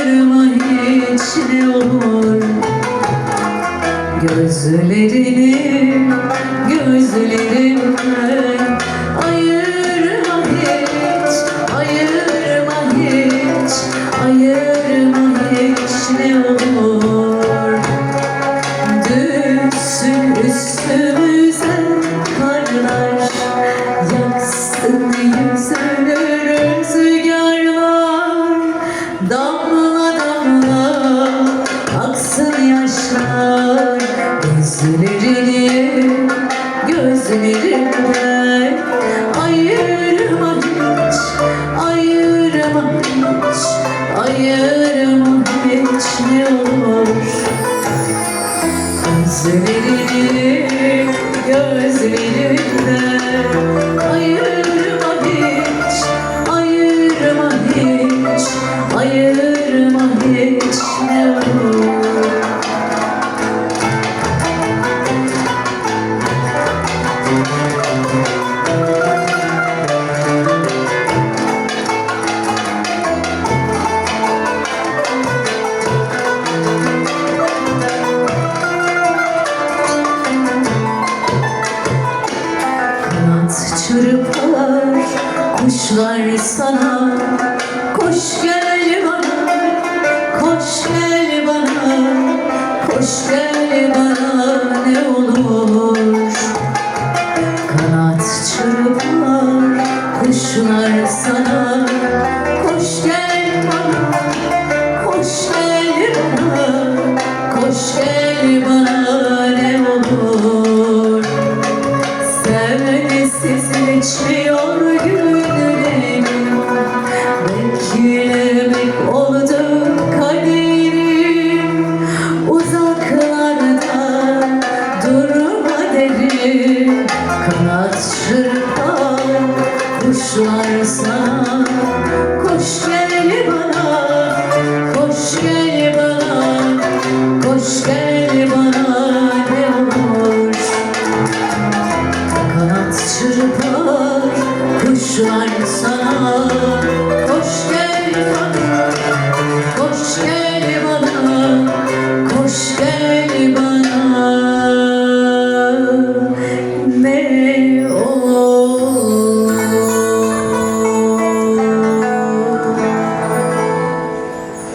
ayırma hiç ne olur Gözlerini Gözlerini gözlerimden Ayırma hiç, ayırma hiç Ayırma hiç ne olur. Gözlerini gözlerimden Kuşlar sana Koş gel bana Koş gel bana Koş gel bana Ne olur. Kanat çırpar Kuşlar sana Koş gel bana Koş gel bana Koş gel bana Ne olur. Sevgisizin içmiyor gün. Sırttan kuşlar Koş gel Koş gel Koş gel ne olur. Kanat çırpar kuşlar sana.